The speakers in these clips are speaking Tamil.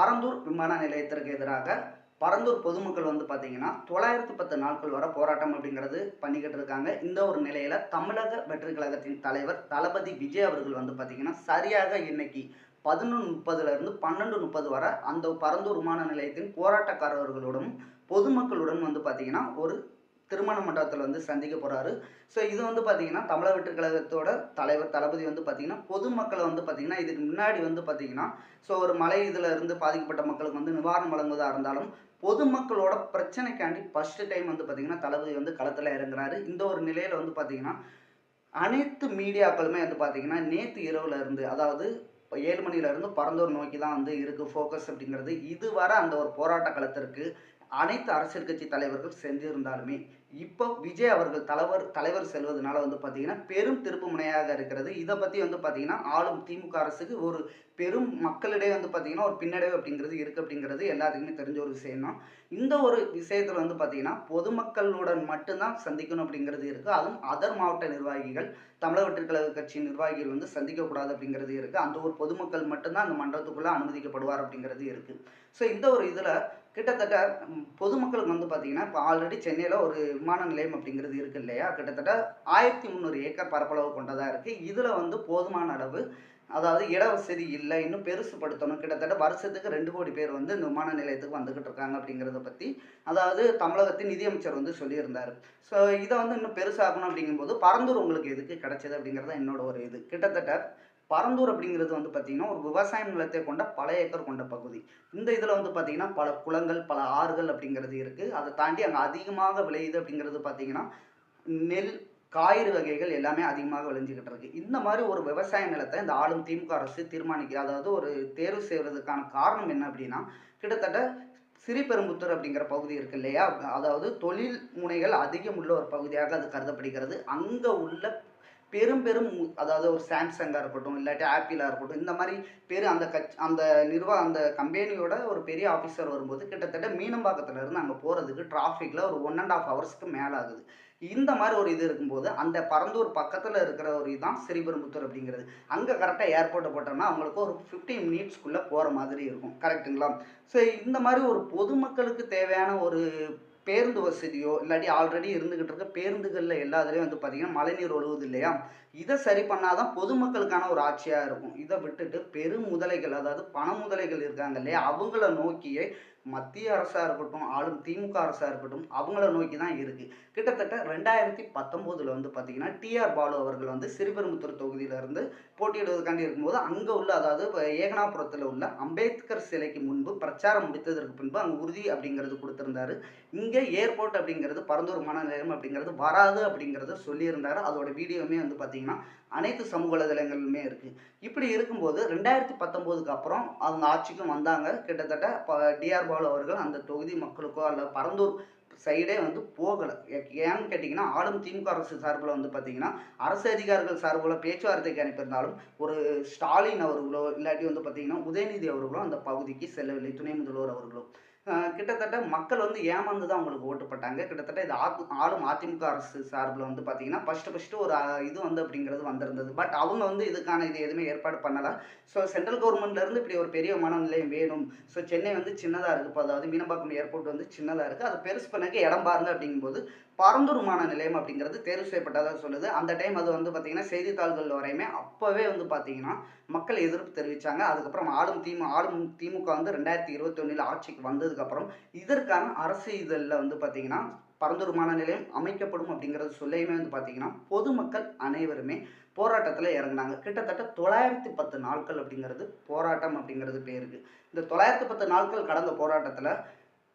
பரந்தூர் விமான நிலையத்திற்கு எதிராக பரந்தூர் பொதுமக்கள் வந்து பார்த்தீங்கன்னா தொள்ளாயிரத்தி பத்து நாட்கள் வர போராட்டம் அப்படிங்கிறது பண்ணிக்கிட்டு இருக்காங்க. இந்த ஒரு நிலையில தமிழக வெற்றி கழகத்தின் தலைவர் தளபதி விஜய் அவர்கள் வந்து பார்த்தீங்கன்னா சரியாக இன்னைக்கு பதினொன்று முப்பதுலேருந்து பன்னெண்டு முப்பது வரை அந்த பரந்தூர் விமான நிலையத்தின் போராட்டக்காரர்களுடன் பொதுமக்களுடன் வந்து பார்த்தீங்கன்னா ஒரு திருமண மண்டபத்தில் வந்து சந்திக்க போகிறாரு ஸோ இது வந்து பார்த்திங்கன்னா தமிழக வெற்றி கழகத்தோட தலைவர் தளபதி வந்து பார்த்திங்கன்னா பொதுமக்களை வந்து பார்த்திங்கன்னா இதுக்கு முன்னாடி வந்து பார்த்தீங்கன்னா ஸோ ஒரு மலை இதில் இருந்து பாதிக்கப்பட்ட மக்களுக்கு வந்து நிவாரணம் வழங்குவதாக இருந்தாலும் பொதுமக்களோட பிரச்சனைக்காண்டி ஃபஸ்ட்டு டைம் வந்து பார்த்தீங்கன்னா தளபதி வந்து களத்தில் இறங்குறாரு. இந்த ஒரு நிலையில் வந்து பார்த்தீங்கன்னா அனைத்து மீடியாக்களுமே வந்து பார்த்தீங்கன்னா நேற்று இரவுல இருந்து அதாவது ஏழு மணிலேருந்து பரந்தூர் நோக்கி தான் வந்து இருக்கு ஃபோக்கஸ் அப்படிங்கிறது. இதுவரை அந்த ஒரு போராட்ட களத்திற்கு அனைத்து அரசியல் கட்சி தலைவர்கள் சென்றிருந்தாலுமே இப்போ விஜய் அவர்கள் தலைவர் தலைவர் செல்வதனால வந்து பார்த்தீங்கன்னா பெரும் திருப்பு முனையாக இருக்கிறது. இதை பற்றி வந்து பார்த்தீங்கன்னா ஆளும் திமுக அரசுக்கு ஒரு பெரும் மக்களிடையே வந்து பார்த்தீங்கன்னா ஒரு பின்னடைவு அப்படிங்கிறது இருக்குது அப்படிங்கிறது எல்லாத்துக்குமே தெரிஞ்ச ஒரு விஷயம் தான் இந்த ஒரு விஷயத்தில் வந்து பார்த்தீங்கன்னா பொதுமக்களுடன் மட்டும்தான் சந்திக்கணும் அப்படிங்கிறது இருக்குது அதுவும் அதர் மாவட்ட நிர்வாகிகள் தமிழக வெற்றி கட்சி நிர்வாகிகள் வந்து சந்திக்கக்கூடாது அப்படிங்கிறது இருக்குது அந்த ஒரு பொதுமக்கள் மட்டும்தான் அந்த மன்றத்துக்குள்ளே அனுமதிக்கப்படுவார் அப்படிங்கிறது இருக்குது ஸோ இந்த ஒரு இதில் கிட்டத்தட்ட பொதுமக்களுக்கு வந்து பார்த்தீங்கன்னா இப்போ ஆல்ரெடி சென்னையில் ஒரு விமான நிலையம் அப்படிங்கிறது இருக்கு இல்லையா? கிட்டத்தட்ட ஆயிரத்தி முந்நூறு ஏக்கர் பரப்பளவு கொண்டதாக இருக்குது இதில் வந்து போதுமான அளவு அதாவது இட வசதி இல்லை இன்னும் பெருசுப்படுத்தணும் கிட்டத்தட்ட வருஷத்துக்கு ரெண்டு கோடி பேர் வந்து இந்த விமான நிலையத்துக்கு வந்துக்கிட்டு இருக்காங்க அப்படிங்கிறத பற்றி அதாவது தமிழகத்தின் நிதியமைச்சர் வந்து சொல்லியிருந்தார். ஸோ இதை வந்து இன்னும் பெருசாகணும் அப்படிங்கும்போது பரந்தூர் உங்களுக்கு எதுக்கு கிடைச்சது அப்படிங்கிறது என்னோட ஒரு இது. கிட்டத்தட்ட பரந்தூர் அப்படிங்கிறது வந்து பார்த்திங்கன்னா ஒரு விவசாய நிலத்தை கொண்ட பல ஏக்கர் கொண்ட பகுதி. இந்த இதில் வந்து பார்த்திங்கன்னா பல குளங்கள் பல ஆறுகள் அப்படிங்கிறது இருக்குது அதை தாண்டி அங்கே அதிகமாக விளையுது அப்படிங்கிறது பார்த்திங்கன்னா நெல் காய்கறி வகைகள் எல்லாமே அதிகமாக விளைஞ்சிக்கிட்டு இருக்கு. இந்த மாதிரி ஒரு விவசாய நிலத்தை இந்த ஆளும் திமுக அரசு தீர்மானிக்க அதாவது ஒரு தேர்வு செய்வதற்கான காரணம் என்ன அப்படின்னா கிட்டத்தட்ட சிறிபெரும்புத்தூர் அப்படிங்கிற பகுதி இருக்கு இல்லையா? அதாவது தொழில் முனைகள் அதிகம் உள்ள ஒரு பகுதியாக அது கருதப்படுகிறது. அங்கே உள்ள பெரும் பெரும் அதாவது ஒரு சாம்சங்காக இருக்கட்டும் இல்லாட்டி ஆப்பிளாக இருக்கட்டும் இந்த மாதிரி பெரு அந்த கட்ச் அந்த நிர்வா அந்த கம்பெனியோட ஒரு பெரிய ஆஃபீஸர் வரும்போது கிட்டத்தட்ட மீனம்பாக்கத்தில் இருந்து அங்கே போகிறதுக்கு டிராஃபிக்கில் ஒரு ஒன் அண்ட் ஆஃப் ஹவர்ஸ்க்கு மேலே ஆகுது. இந்த மாதிரி ஒரு இது இருக்கும்போது அந்த பரந்தூர் பக்கத்தில் இருக்கிற ஒரு இதுதான் ஸ்ரீபெரும்புத்தூர் அப்படிங்கிறது. அங்கே கரெக்டாக ஏர்போர்ட்டை போட்டோம்னா அவங்களுக்கு ஒரு ஃபிஃப்டீன் மினிட்ஸ்க்குள்ளே போகிற மாதிரி இருக்கும். கரெக்ட்டுங்களா ஸோ இந்த மாதிரி ஒரு பொதுமக்களுக்கு தேவையான ஒரு பேருந்து வசதியோ இல்லாட்டி ஆல்ரெடி இருந்துகிட்டு இருக்க பேருந்துகளில் எல்லா இதுலேயும் வந்து பார்த்தீங்கன்னா மழைநீர் ஒழுகுது இல்லையா? இதை சரி பண்ணாதான் பொதுமக்களுக்கான ஒரு ஆட்சியாக இருக்கும். இதை விட்டுட்டு பெரும் முதலைகள் அதாவது பண முதலைகள் இருக்காங்க இல்லையா? அவங்கள நோக்கியே மத்திய அரசாக இருக்கட்டும் ஆளும் திமுக அரசாக இருக்கட்டும் அவங்கள நோக்கி தான் இருக்குது கிட்டத்தட்ட ரெண்டாயிரத்தி பத்தொம்போதில் வந்து பார்த்தீங்கன்னா டிஆர் பாலு அவர்கள் வந்து சிறுபெரும்புத்தூர் தொகுதியிலிருந்து போட்டியிடுவதற்காண்டி இருக்கும்போது அங்கே உள்ள அதாவது ஏகனாபுரத்தில் உள்ள அம்பேத்கர் சிலைக்கு முன்பு பிரச்சாரம் முடித்ததற்கு பின்பு அங்கே உறுதி அப்படிங்கிறது கொடுத்துருந்தாரு. இங்கே ஏர்போர்ட் அப்படிங்கிறது பரந்தூர் மன நிலையம் அப்படிங்கிறது வராது அப்படிங்கிறத சொல்லியிருந்தாரு. அதோட வீடியோவுமே வந்து பார்த்தீங்கன்னா அனைத்து சமூக வலைதளங்களுமே இருக்குது இப்படி இருக்கும்போது ரெண்டாயிரத்தி பத்தொம்போதுக்கு அப்புறம் அவங்க ஆட்சிக்கும் வந்தாங்க. கிட்டத்தட்ட டிஆர் பாலு அவர்கள் அந்த தொகுதி மக்களுக்கோ அல்ல பரந்தூர் சைடே வந்து போகலை. ஏன்னு கேட்டிங்கன்னா ஆளும் திமுக அரசு சார்பில் வந்து பார்த்தீங்கன்னா அரசு அதிகாரிகள் சார்பில் பேச்சுவார்த்தைக்கு அனுப்பியிருந்தாலும் ஒரு ஸ்டாலின் அவர்களோ இல்லாட்டி வந்து பார்த்திங்கன்னா உதயநிதி அவர்களோ அந்த பகுதிக்கு செல்லவில்லை. துணை முதல்வர் அவர்களோ. கிட்டத்தட்ட மக்கள் வந்து ஏமாந்து தான் அவங்களுக்கு ஓட்டு போட்டாங்க. கிட்டத்தட்ட இது ஆளும் அதிமுக அரசு சார்பில் வந்து பார்த்தீங்கன்னா ஃபஸ்ட்டு ஃபஸ்ட்டு ஒரு இது வந்து அப்படிங்கிறது வந்திருந்தது. பட் அவங்க வந்து இதுக்கான இது எதுவுமே ஏற்பாடு பண்ணலை. ஸோ சென்ட்ரல் கவர்மெண்ட்லேருந்து இப்படி ஒரு பெரிய விமான நிலையம் வேணும். ஸோ சென்னை வந்து சின்னதாக இருக்குது இப்போ அதாவது மீனம்பாக்கம் ஏர்போர்ட் வந்து சின்னதாக இருக்குது அதை பெருசு பண்ணக்கு இடம் பாருங்க அப்படிங்கும்போது பரந்துருமான நிலையம் அப்படிங்கிறது தேர்வு செய்யப்பட்டதாக சொல்லுது. அந்த டைம் அது வந்து பார்த்தீங்கன்னா செய்தித்தாள்கள் வரையுமே அப்போவே வந்து பார்த்தீங்கன்னா மக்கள் எதிர்ப்பு தெரிவித்தாங்க அதுக்கப்புறம் ஆளும் திமு ஆளும் திமுக வந்து ரெண்டாயிரத்தி இருபத்தொன்னில் ஆட்சிக்கு வந்ததுக்கப்புறம் இதற்கான அரசு இதழில் வந்து பார்த்தீங்கன்னா பரந்துருமான நிலையம் அமைக்கப்படும் அப்படிங்கிறது சொல்லையுமே வந்து பார்த்தீங்கன்னா பொதுமக்கள் அனைவருமே போராட்டத்தில் இறங்குனாங்க. கிட்டத்தட்ட தொள்ளாயிரத்தி பத்து நாட்கள் அப்படிங்கிறது போராட்டம் அப்படிங்கிறது பேருக்கு. இந்த தொள்ளாயிரத்தி பத்து நாட்கள் கடந்த போராட்டத்தில்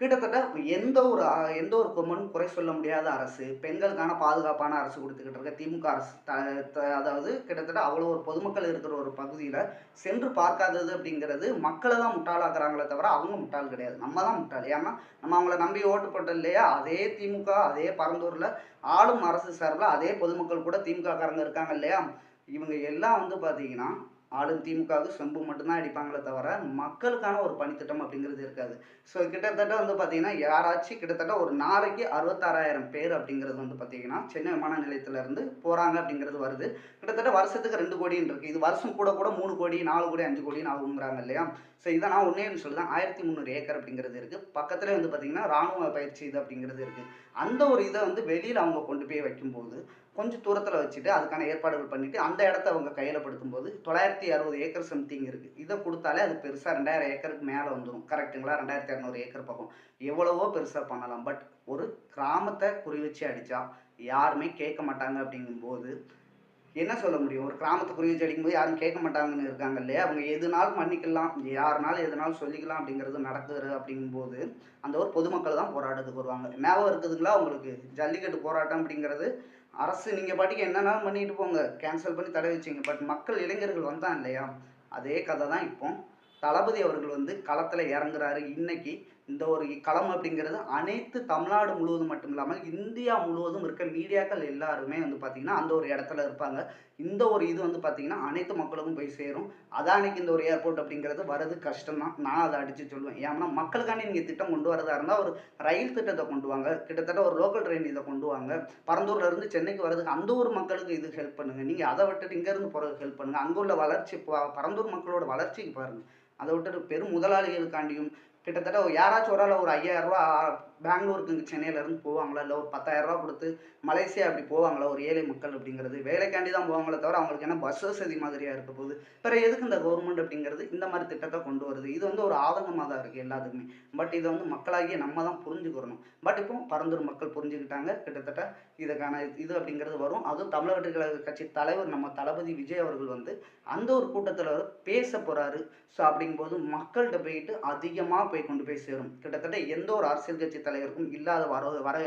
கிட்டத்தட்ட எந்த ஒரு எந்த ஒரு கொம்மனும் குறை சொல்ல முடியாத அரசு பெண்களுக்கான பாதுகாப்பான அரசு கொடுத்துக்கிட்டு இருக்க திமுக அரசு த த- அதாவது கிட்டத்தட்ட அவ்வளோ ஒரு பொதுமக்கள் இருக்கிற ஒரு பகுதியில் சென்று பார்க்காதது அப்படிங்கிறது மக்களை தான் முட்டாளாக்குறாங்களே தவிர அவங்க முட்டாள் கிடையாது. நம்ம தான் முட்டாள். ஏன்னா நம்ம அவங்கள நம்பி ஓட்டு போட்டோம் இல்லையா? அதே திமுக அதே பரந்தூரில் ஆளும் அரசு சார்பில் அதே பொதுமக்கள் கூட திமுக காரங்க இருக்காங்க இல்லையா? இவங்க எல்லாம் வந்து பார்த்தீங்கன்னா ஆளும் திமுகவுக்கு செம்பு மட்டும்தான் அடிப்பாங்களே தவிர மக்களுக்கான ஒரு பணித்திட்டம் அப்படிங்கிறது இருக்காது. ஸோ கிட்டத்தட்ட வந்து பார்த்தீங்கன்னா யாராச்சும் கிட்டத்தட்ட ஒரு நாளைக்கு அறுபத்தாறாயிரம் பேர் அப்படிங்கிறது வந்து பார்த்தீங்கன்னா சென்னை விமான நிலையத்திலேருந்து போகிறாங்க அப்படிங்கிறது வருது. கிட்டத்தட்ட வருஷத்துக்கு ரெண்டு கோடின்னு இருக்குது இது வருஷம் கூட கூட மூணு கோடி நாலு கோடி அஞ்சு கோடின்னு ஆகுங்கிறாங்க இல்லையா? ஸோ இதை நான் ஒன்றே சொல்லுதான் ஆயிரத்தி முந்நூறு ஏக்கர் அப்படிங்கிறது இருக்குது பக்கத்துலேயே வந்து பார்த்தீங்கன்னா ராணுவ பயிற்சி இது அப்படிங்கிறது இருக்குது அந்த ஒரு இதை வந்து வெளியில் அவங்க கொண்டு போய் வைக்கும்போது கொஞ்சம் தூரத்தில் வச்சுட்டு அதுக்கான ஏற்பாடுகள் பண்ணிவிட்டு அந்த இடத்த அவங்க கையில் படுத்தும்போது தொள்ளாயிரத்தி அறுபது ஏக்கர் சம்திங் இருக்குது இதை கொடுத்தாலே அது பெருசாக ரெண்டாயிரம் ஏக்கருக்கு மேலே வந்துடும் கரெக்ட்டுங்களா ரெண்டாயிரத்தி இரநூறு ஏக்கர் பக்கம். எவ்வளவோ பெருசாக பண்ணலாம். பட் ஒரு கிராமத்தை குறி வச்சு அடித்தா யாருமே கேட்க மாட்டாங்க அப்படிங்கும்போது என்ன சொல்ல முடியும்? ஒரு கிராமத்தை குறி வச்சு அடிக்கும்போது யாரும் கேட்க மாட்டாங்கன்னு இருக்காங்க இல்லையா? அவங்க எதுனாலும் மன்னிக்கலாம். யாருனாலும் எதுனாலும் சொல்லிக்கலாம் அப்படிங்கிறது நடக்குது அப்படிங்கும்போது அந்த ஒரு பொதுமக்கள் தான் போராட்டத்துக்கு வருவாங்க. ஞாபகம் இருக்குதுங்களா உங்களுக்கு? ஜல்லிக்கட்டு போராட்டம் அப்படிங்கிறது அரசு நீங்கள் பாட்டுக்கு என்னென்னாலும் பண்ணிட்டு போங்க. கேன்சல் பண்ணி தடை வச்சிங்க. பட் மக்கள் இளைஞர்கள் வந்தான் இல்லையா? அதே கதை தான் இப்போ. தளபதி அவர்கள் வந்து களத்தில் இறங்குறாரு. இன்னைக்கு இந்த ஒரு களம் அப்படிங்கிறது அனைத்து தமிழ்நாடு முழுவதும் மட்டும் இல்லாமல் இந்தியா முழுவதும் இருக்க மீடியாக்கள் எல்லாருமே வந்து பார்த்திங்கன்னா அந்த ஒரு இடத்துல இருப்பாங்க. இந்த ஒரு இது வந்து பார்த்திங்கன்னா அனைத்து மக்களுக்கும் போய் சேரும். அதான் அன்னைக்கு இந்த ஒரு ஏர்போர்ட் அப்படிங்கிறது வரது கஷ்டம் தான் நான் அதை அடித்து சொல்லுவேன். ஏன்னா மக்களுக்காண்டி நீங்கள் திட்டம் கொண்டு வரதா இருந்தால் ஒரு ரயில் திட்டத்தை கொண்டு வாங்க. கிட்டத்தட்ட ஒரு லோக்கல் ட்ரெயின் இதை கொண்டு வாங்க. பரந்தூர்ல இருந்து சென்னைக்கு வரதுக்கு அந்த ஊர் மக்களுக்கு இது ஹெல்ப் பண்ணுங்கள் நீங்கள் அதை விட்டுட்டு இங்கேருந்து போகிறதுக்கு ஹெல்ப் பண்ணுங்க. அங்கே உள்ள வளர்ச்சி பரந்தூர் மக்களோட வளர்ச்சிக்கு பாருங்கள் அதை விட்டுட்டு பெரும் முதலாளிகளுக்காண்டியும் கிட்டத்தட்ட யாராச்சும் ஒரு ஆள் ஒரு ஐயாயிரம் ரூபா பெங்களூருக்கு இங்கே சென்னையிலேருந்து போவாங்களா? இல்லை ஒரு பத்தாயிரம் ரூபா கொடுத்து மலேசியா அப்படி போவாங்களா? ஒரு ஏழை மக்கள் அப்படிங்கிறது. வேலைக்காண்டி தான் போவாங்களே தவிர அவங்களுக்கு என்ன பஸ் வசதி மாதிரியாக இருக்க போகுது? பிறகு எதுக்கு இந்த கவர்மெண்ட் அப்படிங்கிறது இந்த மாதிரி திட்டத்தை கொண்டு வருது? இது வந்து ஒரு ஆதங்கமாக தான் இருக்குது எல்லாத்துக்குமே. பட் இதை வந்து மக்களாகிய நம்ம தான் புரிஞ்சுக்கிறணும் பட் இப்போ பரந்தூர் மக்கள் புரிஞ்சுக்கிட்டாங்க. கிட்டத்தட்ட இதுக்கான இது அப்படிங்கிறது வரும். அதுவும் தமிழக கழக கட்சி தலைவர் நம்ம தளபதி விஜய் அவர்கள் வந்து அந்த ஒரு கூட்டத்தில் பேச போகிறாரு ஸோ அப்படிங்கும்போது மக்கள்கிட்ட போயிட்டு அதிகமாக போய் கொண்டு போய் சேரும். கிட்டத்தட்ட எந்த ஒரு அரசியல் கட்சி தலைவருக்கும் இல்லாத வர வர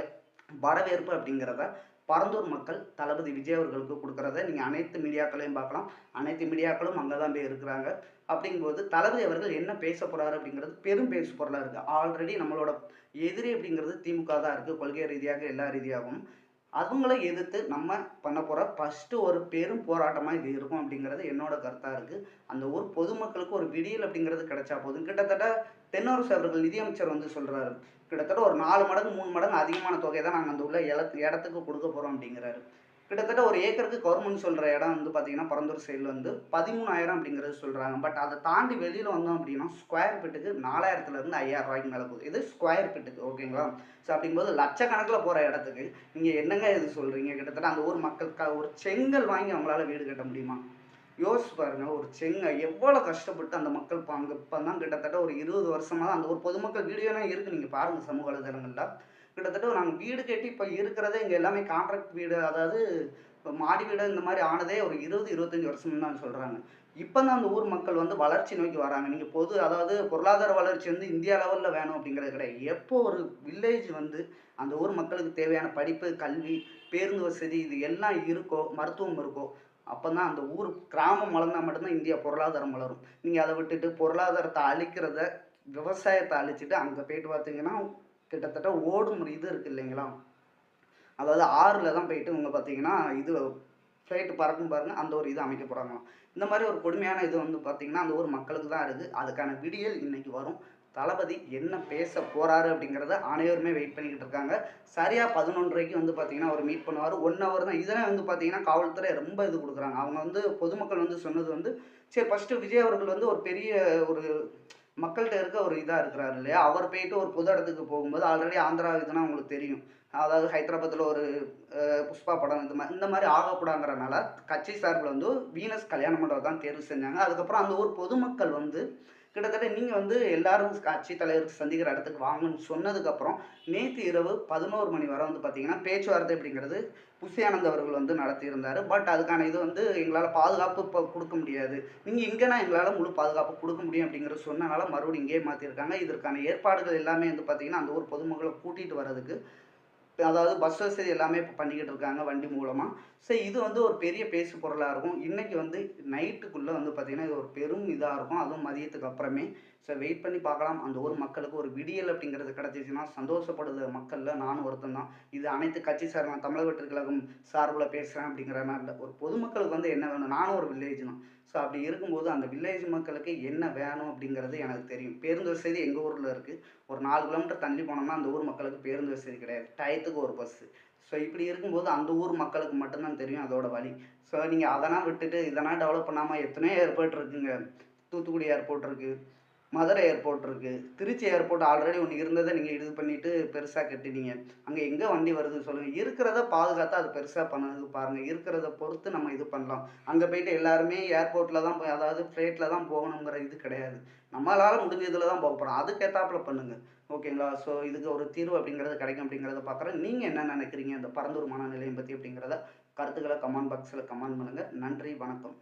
வரவேற்பு அப்படிங்கிறத பரந்தூர் மக்கள் தளபதி விஜய் அவர்களுக்கு கொடுக்குறத நீங்கள் அனைத்து மீடியாக்களையும் பார்க்கலாம். அனைத்து மீடியாக்களும் அங்கே தான் போய் இருக்கிறாங்க. அப்படிங்கும்போது தளபதி அவர்கள் என்ன பேச போகிறாரு அப்படிங்கிறது பெரும் பேசு பொருளாக இருக்குது ஆல்ரெடி நம்மளோட எதிரி அப்படிங்கிறது திமுக தான் இருக்குது கொள்கை ரீதியாக எல்லா ரீதியாகவும். அவங்கள எதிர்த்து நம்ம பண்ண போகிற ஃபஸ்ட்டு ஒரு பெரும் போராட்டமாக இது இருக்கும் அப்படிங்கிறது என்னோட கருத்தாக இருக்குது அந்த ஊர் பொதுமக்களுக்கு ஒரு விடியல் அப்படிங்கிறது கிடைச்சா போதும். கிட்டத்தட்ட தென்னரசு அவர்கள் நிதியமைச்சர் வந்து சொல்கிறாரு கிட்டத்தட்ட ஒரு நாலு மடங்கு மூணு மடங்கு அதிகமான தொகை தான் நாங்கள் அந்த உள்ள இடத்து இடத்துக்கு கொடுக்க போகிறோம் அப்படிங்கிறாரு. கிட்டத்தட்ட ஒரு ஏக்கருக்கு கவர்மெண்ட் சொல்கிற இடம் வந்து பார்த்தீங்கன்னா பரந்தூர் சைடில் வந்து பதிமூணாயிரம் அப்படிங்கிறது சொல்கிறாங்க பட் அதை தாண்டி வெளியில் வந்தோம் அப்படின்னா ஸ்கொயர் ஃபீட்டுக்கு நாலாயிரத்துலேருந்து ஐயாயிரம் ரூபாய்க்கு மேலே போகுது. இது ஸ்கொயர் ஃபீட்டுக்கு ஓகேங்களா ஸோ அப்படிங்கும்போது லட்சக்கணக்கில் போகிற இடத்துக்கு நீங்கள் என்னங்க இது சொல்கிறீங்க கிட்டத்தட்ட அந்த ஊர் மக்களுக்காக ஒரு செங்கல் வாங்கி அவங்களால வீடு கட்ட முடியுமா? யோசிச்சு பாருங்க ஒரு செங்க எவ்வளோ கஷ்டப்பட்டு அந்த மக்கள் இப்போ அங்கே இப்போ தான் கிட்டத்தட்ட ஒரு இருபது வருஷமாக தான் அந்த ஒரு பொதுமக்கள் வீடியோலாம் இருக்குது நீங்கள் பாருங்கள் சமூக வலைதளங்களில். கிட்டத்தட்ட நாங்கள் வீடு கட்டி இப்போ இருக்கிறதே இங்கே எல்லாமே கான்ட்ராக்ட் வீடு அதாவது இப்போ மாடி வீடு இந்த மாதிரி ஆனதே ஒரு இருபது இருபத்தஞ்சி வருஷம் தான் சொல்கிறாங்க இப்போ தான் அந்த ஊர் மக்கள் வந்து வளர்ச்சி நோக்கி வராங்க. நீங்கள் பொது அதாவது பொருளாதார வளர்ச்சி வந்து இந்தியா லெவலில் வேணும் அப்படிங்கிறது கிடையாது. எப்போ ஒரு வில்லேஜ் வந்து அந்த ஊர் மக்களுக்கு தேவையான படிப்பு கல்வி பேருந்து வசதி இது எல்லாம் இருக்கோ மருத்துவம் இருக்கோ அப்போ தான் அந்த ஊர் கிராமம் வளர்ந்தால் மட்டும்தான் இந்தியா பொருளாதாரம் வளரும். நீங்கள் அதை விட்டுட்டு பொருளாதாரத்தை அழிக்கிறத விவசாயத்தை அழிச்சிட்டு அங்கே போயிட்டு பார்த்தீங்கன்னா கிட்டத்தட்ட ஓடும் ஒரு இது இருக்குது இல்லைங்களா? அதாவது ஆறில் தான் போயிட்டு இவங்க பார்த்தீங்கன்னா இது ஃப்ளைட்டு பறக்கும் பாருங்க அந்த ஒரு இது அமைக்க போகிறாங்களாம் இந்த மாதிரி ஒரு கொடுமையான இது வந்து பார்த்தீங்கன்னா அந்த ஊர் மக்களுக்கு தான் இருக்குது. அதுக்கான விடியல் இன்னைக்கு வரும். தளபதி என்ன பேச போகிறாரு அப்படிங்கிறத அனைவருமே வெயிட் பண்ணிக்கிட்டு இருக்காங்க. சரியாக பதினொன்றரைக்கு வந்து பார்த்தீங்கன்னா அவர் மீட் பண்ணுவார். ஒன் ஹவர் தான். இதெல்லாம் வந்து பார்த்தீங்கன்னா காவல்துறை ரொம்ப இது கொடுக்குறாங்க. அவங்க வந்து பொதுமக்கள் வந்து சொன்னது வந்து சரி ஃபஸ்ட்டு விஜய் அவர்கள் வந்து ஒரு பெரிய ஒரு மக்கள்கிட்ட இருக்க ஒரு இதாக இருக்கிறாரு இல்லையா? அவர் போயிட்டு ஒரு பொது இடத்துக்கு போகும்போது ஆல்ரெடி ஆந்திரா இதுனா உங்களுக்கு தெரியும். அதாவது ஹைதராபாத்தில் ஒரு புஷ்பா படம் இந்த மாதிரி இந்த மாதிரி ஆகக்கூடாங்கிறனால கட்சி சார்பில் வந்து வீனஸ் கல்யாண மண்டபம் தான் தேர்வு செஞ்சாங்க. அதுக்கப்புறம் அந்த ஊர் பொதுமக்கள் வந்து கிட்டத்தட்ட நீங்கள் வந்து எல்லாரும் கட்சி தலைவருக்கு சந்திக்கிற இடத்துக்கு வாங்கன்னு சொன்னதுக்கப்புறம் நேற்று இரவு பதினோரு மணி வரை வந்து பார்த்தீங்கன்னா பேச்சுவார்த்தை அப்படிங்கிறது புஷி அவர்கள் வந்து நடத்தியிருந்தார். பட் அதுக்கான இது வந்து எங்களால் பாதுகாப்பு இப்போ கொடுக்க முடியாது. நீங்கள் இங்கேனா எங்களால் முழு பாதுகாப்பு கொடுக்க முடியும் அப்படிங்கிறது சொன்னனால மறுபடியும் இங்கேயே மாற்றிருக்காங்க இதற்கான ஏற்பாடுகள் எல்லாமே வந்து பார்த்திங்கன்னா அந்த ஊர் பொதுமக்களை கூட்டிகிட்டு வர்றதுக்கு அதாவது பஸ் வசதி எல்லாமே இப்போ பண்ணிக்கிட்டு இருக்காங்க வண்டி மூலமாக ஸோ இது வந்து ஒரு பெரிய பேசு பொருளாக இருக்கும். இன்றைக்கி வந்து நைட்டுக்குள்ளே வந்து பார்த்திங்கன்னா இது ஒரு பெரும் இதாக இருக்கும். அதுவும் மதியத்துக்கு அப்புறமே. ஸோ வெயிட் பண்ணி பார்க்கலாம். அந்த ஊர் மக்களுக்கு ஒரு விடியல் அப்படிங்கிறது கிடச்சிச்சின்னா சந்தோஷப்படுது மக்களில். நானும் ஒருத்தன் தான். இது அனைத்து கட்சி சார் நான் தமிழக வெற்றி கழகம் சார்பில் பேசுகிறேன் அப்படிங்கிற மாதிரி இல்லை. ஒரு பொதுமக்களுக்கு வந்து என்ன வேணும்? நானும் ஒரு வில்லேஜ் தான். ஸோ அப்படி இருக்கும்போது அந்த வில்லேஜ் மக்களுக்கு என்ன வேணும் அப்படிங்கிறது எனக்கு தெரியும். பேருந்து வசதி எங்கள் ஊரில் இருக்குது ஒரு நாலு கிலோமீட்டர் தள்ளி போனோம்னா அந்த ஊர் மக்களுக்கு பேருந்து வசதி கிடையாது. டயத்துக்கு ஒரு பஸ்ஸு ஸோ இப்படி இருக்கும்போது அந்த ஊர் மக்களுக்கு மட்டும்தான் தெரியும் அதோட வழி ஸோ நீங்கள் அதெல்லாம் விட்டுட்டு இதெல்லாம் டெவலப் பண்ணாமல் எத்தனையோ ஏர்போர்ட் இருக்குங்க. தூத்துக்குடி ஏர்போர்ட் இருக்குது மதுரை ஏர்போர்ட் இருக்குது திருச்சி ஏர்போர்ட் ஆல்ரெடி ஒன்று இருந்ததை நீங்கள் இது பண்ணிவிட்டு பெருசாக கட்டினீங்க. அங்கே எங்கே வண்டி வருதுன்னு சொல்லுங்கள் இருக்கிறத பாதுகாத்தா அது பெருசாக பண்ணது பாருங்கள் இருக்கிறத பொறுத்து நம்ம இது பண்ணலாம். அங்கே போயிட்டு எல்லாருமே ஏர்போர்ட்டில் தான் போய் அதாவது ஃப்ளைட்டில் தான் போகணுங்கிற இது கிடையாது. நம்மளால் முடிஞ்ச இதில் தான் போக போகிறோம் அதுக்கேற்றாப்புல பண்ணுங்கள் ஓகேங்களா ஸோ இதுக்கு ஒரு தீர்வு அப்படிங்கிறது கிடைக்கும் அப்படிங்கிறத பார்க்குறேன். நீங்கள் என்ன நினைக்கிறீங்க? அந்த பரந்தூர் மனநிலையம் பற்றி அப்படிங்கிறத கருத்துக்களை கமெண்ட் பாக்ஸில் கமெண்ட் பண்ணுங்கள் நன்றி வணக்கம்.